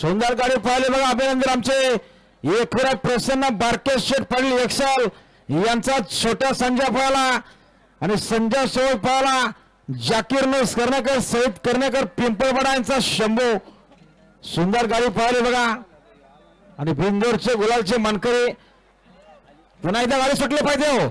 सुंदर गाडी पाहिली बघा अभिनंदन आमचे. एकविरा प्रसन्न बारके शेठ पाटील एक्सल यांचा छोट्या संजय पळाला आणि संजय सोळ पळाला जाकीर नेस करण्याकर सहित कर्णेकर पिंपळवाडा यांचा शंभू. सुंदर गाडी पाहिली बघा. आणि बिंदोरचे गुलालचे मनकरे. पुन्हा एकदा गाडी सुटली पाहिजे हो.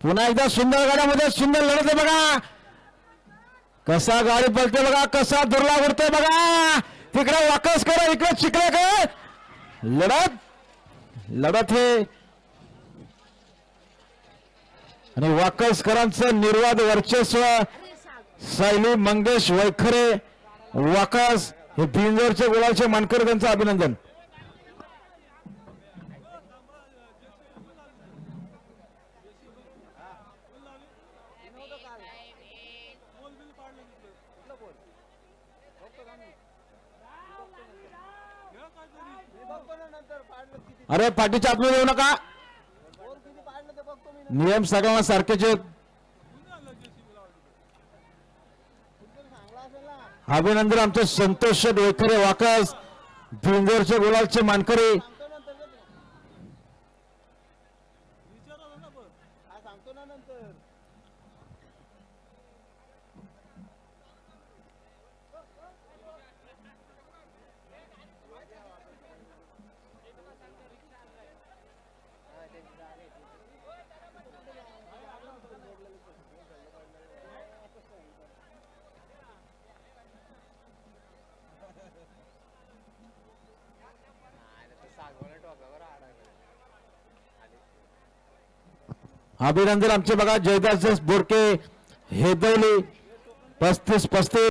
पुन्हा एकदा सुंदर गाड्यामध्ये सुंदर लढत आहे बघा. कसा गाडी पलते बघा कसा दुर्ला उडतोय बघा. तिकडे वाकस करा इकडे चिकले कर. लढत लढत हे. आणि वाकसकरांचं निर्वाद वर्चस्व सायली मंगेश वैखरे वाकस हे बिंजोरचे गुलाचे मानकर त्यांचं अभिनंदन. अरे पाठीच्या आतमध्ये येऊ नका. नियम सगळ्यांना सारखेच अभिनंदन आमचे संतोष वेखरे वाकस भिंजोरचे गुलालचे मानकरी. अभिनंदन आमचे बघा जयदास बोडके हेदवली पस्तीस पस्तीस.